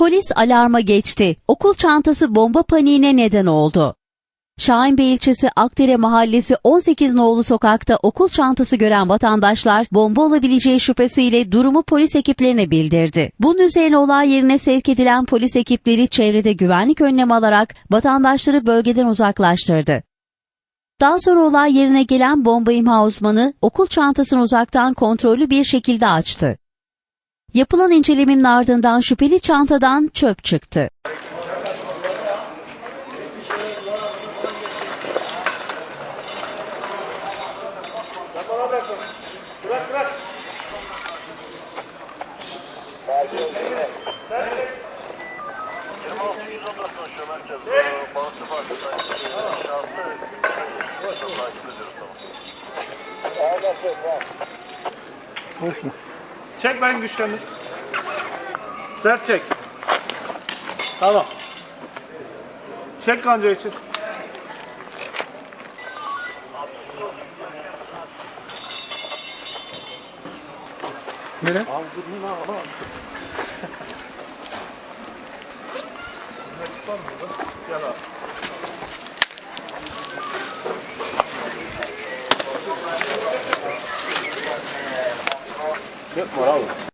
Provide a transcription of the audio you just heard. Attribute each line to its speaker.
Speaker 1: Polis alarma geçti. Okul çantası bomba paniğine neden oldu. Şahinbey ilçesi Akdere Mahallesi 18 nolu sokakta okul çantası gören vatandaşlar bomba olabileceği şüphesiyle durumu polis ekiplerine bildirdi. Bunun üzerine olay yerine sevk edilen polis ekipleri çevrede güvenlik önlemi alarak vatandaşları bölgeden uzaklaştırdı. Daha sonra olay yerine gelen bomba imha uzmanı okul çantasını uzaktan kontrollü bir şekilde açtı. Yapılan incelemenin ardından şüpheli çantadan çöp çıktı.
Speaker 2: Boş mu? Çek ben güçlendim. Sert çek. Tamam. Çek kancayı çek. Nere? Gel abi.
Speaker 3: Çöp var abi. Moral.